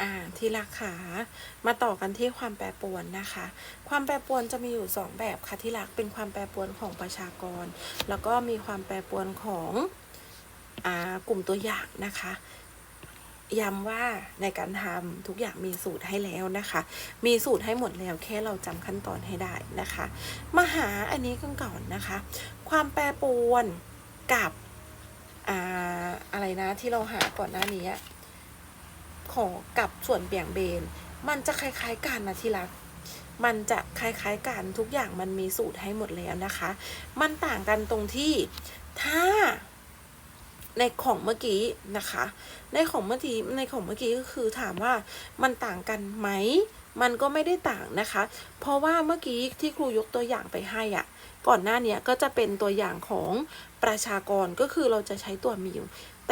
อ่าที่ราคามาต่อกันที่ความแปรปรวนนะคะ ความแปรปรวนจะมีอยู่ 2 แบบค่ะที่รักเป็นความแปรปรวนของประชากร แล้วก็มีความแปรปรวนของอ่ากลุ่มตัวอย่างนะคะย้ำว่าในการทำทุกอย่างมีสูตรให้แล้วนะคะ มีสูตรให้หมดแล้วแค่เราจำขั้นตอนให้ได้นะคะ มาหาอันนี้กันก่อนนะคะ ความแปรปรวนกับอ่าอะไรนะที่เราหาก่อนหน้านี้ ของกับส่วนเบี่ยงเบน มันจะคล้ายๆกันนะที่รัก มันจะคล้ายๆกันทุกอย่างมันมีสูตรให้หมดแล้วนะคะ มันต่างกันตรงที่ถ้าในของเมื่อกี้นะคะ ในของเมื่อกี้ในของเมื่อกี้ก็คือถามว่ามันต่างกันไหม มันก็ไม่ได้ต่างนะคะ เพราะว่าเมื่อกี้ที่ครูยกตัวอย่างไปให้อะ่ะ ก่อนหน้านี้ก็จะเป็นตัวอย่างของประชากรก็คือเราจะใช้ตัวมิว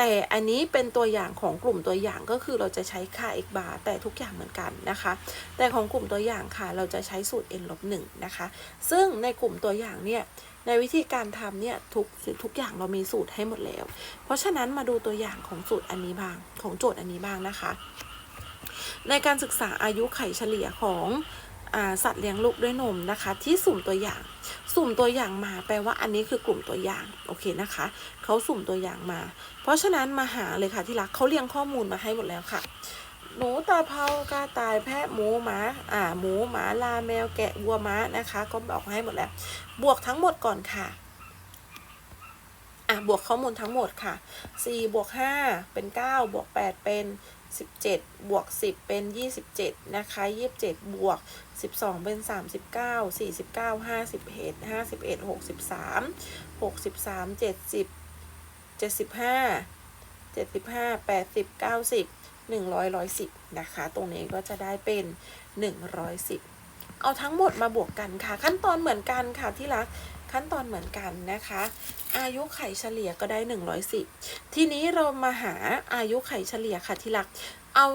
แต่อันนี้เป็นตัวอย่างของกลุ่มตัวอย่างก็คือเราจะใช้ค่า x bar แต่ทุกอย่างเหมือนกันนะคะ แต่ของกลุ่มตัวอย่างค่ะ เราจะใช้สูตร n ลบหนึ่งนะคะ ซึ่งในกลุ่มตัวอย่างเนี่ยในวิธีการทำเนี่ยทุกทุกอย่างเรามีสูตรให้หมดแล้ว เพราะฉะนั้นมาดูตัวอย่างของสูตรอันนี้บ้างของโจทย์อันนี้บ้างนะคะ ในการศึกษาอายุไขเฉลี่ยของ สัตว์เลี้ยงลูกด้วยนมนะคะ ที่สุ่มตัวอย่าง สุ่มตัวอย่างมาแปลว่าอันนี้คือกลุ่มตัวอย่างโอเคนะคะเขาสุ่มตัวอย่างมา เพราะฉะนั้นมาหาเลยค่ะที่รักเขาเรียงข้อมูลมาให้หมดแล้วค่ะ หนูตาเผากระต่ายแพะหมูหมาอ่าหมูหมาลาแมวแกะวัวม้านะคะ ก็บอกให้หมดแล้ว บวกทั้งหมดก่อนค่ะอะบวกข้อมูลทั้งหมดค่ะ4บวก5เป็น 9 บวก 8 เป็น 17 บวก 10 เป็น 27 นะคะ 27 บวก 12 เป็น 39 49 51 51 63 63 70 75 75 80 90 100 110 นะคะ ตรงนี้ก็จะได้เป็น 110 เอาทั้งหมดมาบวกกันค่ะ ขั้นตอนเหมือนกันค่ะที่รัก ขั้นตอนเหมือนกันนะคะ อายุไข่เฉลี่ยก็ได้ 110 ทีนี้เรามาหาอายุไข่เฉลี่ยค่ะที่รักเอา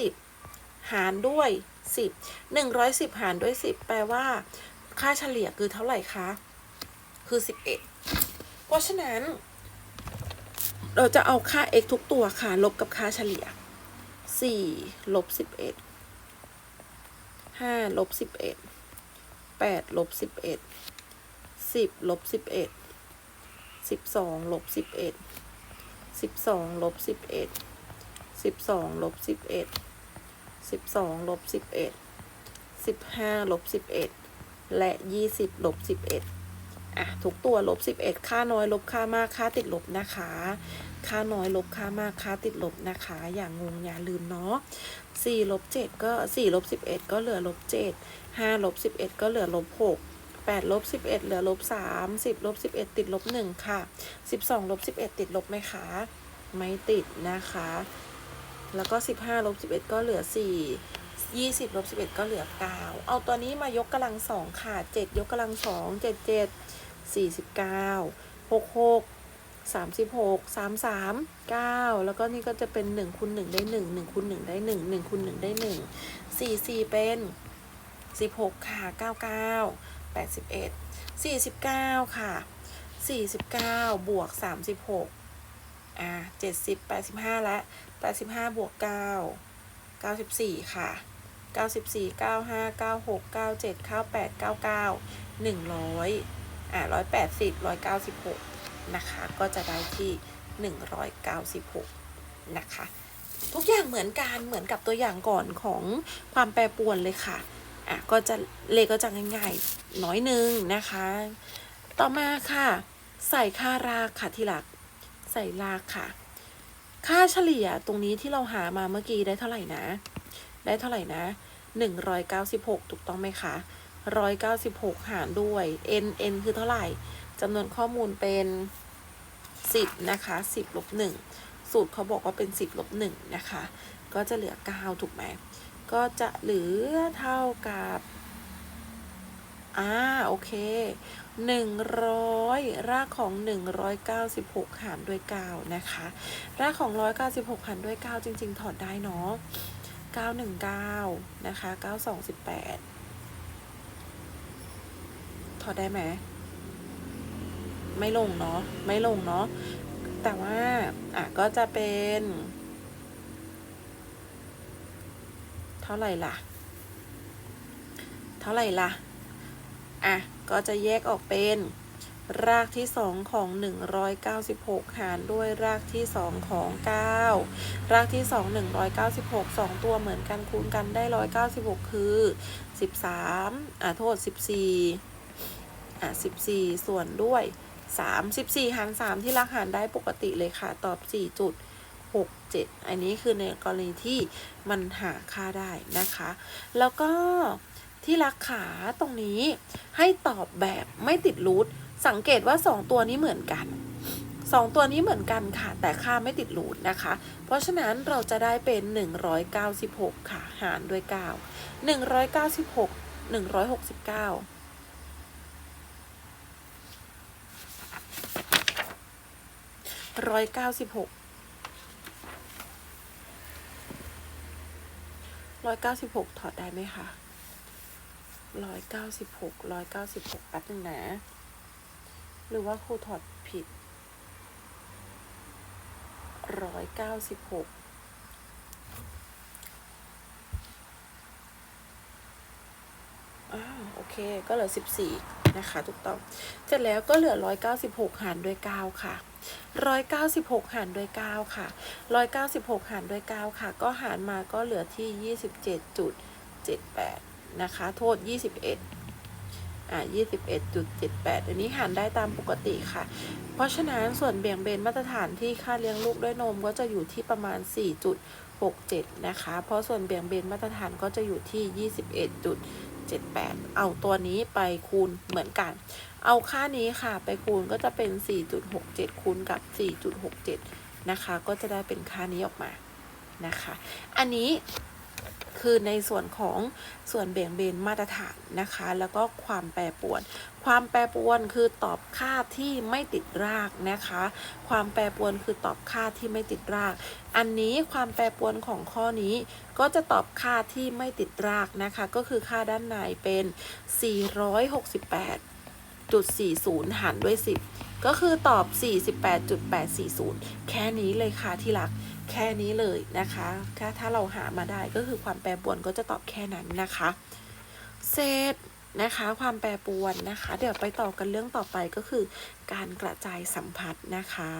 110 หารด้วย 10 110 หารด้วย 10 แปลว่า ค่าเฉลี่ยคือเท่าไหร่คะ คือ 11 เพราะฉะนั้น เราจะเอาค่า x ทุกตัวค่ะ ลบกับค่าเฉลี่ย 4 ลบ 11 5 ลบ 11 8 ลบ 11 สิบลบสิบเอ็ดสิบสองลบสิบเอ็ดสิบสองลบสิบเอ็ดสิบสองลบสิบเอ็ดสิบสองลบสิบเอ็ดสิบห้าลบสิบเอ็ดและยี่สิบลบสิบเอ็ดอะทุกตัวลบสิบเอ็ดค่าน้อยลบค่ามากค่าติดลบนะคะ ค่าน้อยลบค่ามากค่าติดลบนะคะ อย่างงงอย่าลืมเนาะสี่ลบเจ็ดก็สี่ลบสิบเอ็ดก็เหลือลบเจ็ดห้าลบสิบเอ็ดก็เหลือลบหก 8ลบ11 เหลือลบ3 10ลบ11 ติดลบ1ค่ะ 12ลบ11 ติดลบไหมคะ ไม่ติดนะคะ แล้วก็ 15ลบ11 ก็เหลือ 4 20ลบ11 ก็เหลือ 9 เอาตัวนี้มายกกำลังสองค่ะ 7 ยกกำลังสอง7 7 49 66 36 33 9 แล้วก็นี่ก็จะเป็น1คูณ1ได้ 1 1คูณ1ได้ 1 1คูณ1ได้ 1 4 4 เป็น 16 ค่ะ 99 81 49 ค่ะ 49 บวก 36 อ่า 70 85 และ 85 บวก 9 94 ค่ะ 94 95 96 97 98 99 100 อ่า180 196 นะคะ ก็จะได้ที่ 196 นะคะ ทุกอย่างเหมือนกัน เหมือนกับตัวอย่างก่อนของความแปรปรวนเลยค่ะ อะก็จะเลขก็จะง่ายๆน้อยนึงนะคะ ต่อมาค่ะ ใส่ค่ารากค่ะที่หลัก ใส่รากค่ะ ค่าเฉลี่ยตรงนี้ที่เราหามาเมื่อกี้ได้เท่าไหร่นะ ได้เท่าไหร่นะ196 ถูกต้องไหมคะ 196 หารด้วย n n คือเท่าไหร่จำนวนข้อมูลเป็น 10 นะคะ 10ลบ1สูตรเขาบอกว่าเป็น 10ลบ1นะคะ ก็จะเหลือ 9 ถูกไหม ก็จะเหลือเท่ากับอ่าโอเค100รากของ196หารด้วย9นะคะ รากของ196หารด้วย9จริง ๆ ถอดได้เนาะ919นะคะ9218ถอดได้ไหมไม่ลงเนาะไม่ลงเนาะแต่ว่าอะก็จะเป็น ท่าไหร่ล่ะ เท่าไหร่ล่ะ อะ ก็จะแยกออกเป็น รากที่2ของ 196 หารด้วยรากที่2ของ 9 รากที่2 196 2 ตัวเหมือนกันคูณกันได้ 196 คือ 13 อะ โทษ 14 อะ 14 ส่วนด้วย 3 14 หาร 3 ที่รักหารได้ปกติเลยค่ะ ตอบ 4 จุด 7 อันนี้คือในกรณีที่มันหาค่าได้นะคะ แล้วก็ที่รักขาตรงนี้ให้ตอบแบบไม่ติดรูทสังเกตว่า 2 ตัวนี้เหมือนกัน 2 ตัวนี้เหมือนกันค่ะ แต่ค่าไม่ติดรูทนะคะ เพราะฉะนั้นเราจะได้เป็น 196 ค่ะ หารด้วย 9 196 169ร้อยเก้าสิบหก ร้อยเก้าสิบหกถอดได้ไหมคะร้อยเก้าสิบหกร้อยเก้าสิบหกแป๊บนึงนะ หรือว่าครูถอดผิดร้อยเก้าสิบหกอ้าวโอเค ก็เหลือสิบสี่นะคะ ถูกต้อง เสร็จแล้วก็เหลือร้อยเก้าสิบหกหารด้วยเก้าค่ะ ร้อยเก้าสิบหกหารด้วยเก้าค่ะร้อยเก้าสิบหกหารด้วยเก้าค่ะ ก็หารมาก็เหลือที่ยี่สิบเจ็ดจุดเจ็ดแปดนะคะ โทษยี่สิบเอ็ดอ่ายี่สิบเอ็ดจุดเจ็ดแปดอันนี้หารได้ตามปกติค่ะ เพราะฉะนั้นส่วนเบี่ยงเบนมาตรฐานที่ค่าเลี้ยงลูกด้วยนมก็จะอยู่ที่ประมาณสี่จุดหกเจ็ดนะคะ เพราะส่วนเบี่ยงเบนมาตรฐานก็จะอยู่ที่ยี่ สิบเอ็ดจุดเจ็ดแปดเอาตัวนี้ไปคูณเหมือนกัน เอาค่านี้ค่ะไปคูณก็จะเป็น 4.67 คูณกับ 4.67 นะคะ ก็จะได้เป็นค่านี้ออกมานะคะ อันนี้คือในส่วนของส่วนเบี่ยงเบนมาตรฐานนะคะ แล้วก็ความแปรปรวน ความแปรปรวนคือตอบค่าที่ไม่ติดรากนะคะ ความแปรปรวนคือตอบค่าที่ไม่ติดราก อันนี้ความแปรปรวนของข้อนี้ก็จะตอบค่าที่ไม่ติดรากนะคะ ก็คือค่าด้านในเป็น 468.40 หารด้วย 10 ก็คือตอบ 48.840 แค่นี้เลยค่ะที่รักแค่นี้เลยนะคะถ้าถ้าเราหามาได้ก็คือความแปรปรวนก็จะตอบแค่นั้นนะคะเซต นะคะ ความแปรปรวนนะคะ เดี๋ยวไปต่อกันเรื่องต่อไปก็คือ การกระจายสัมผัสนะคะ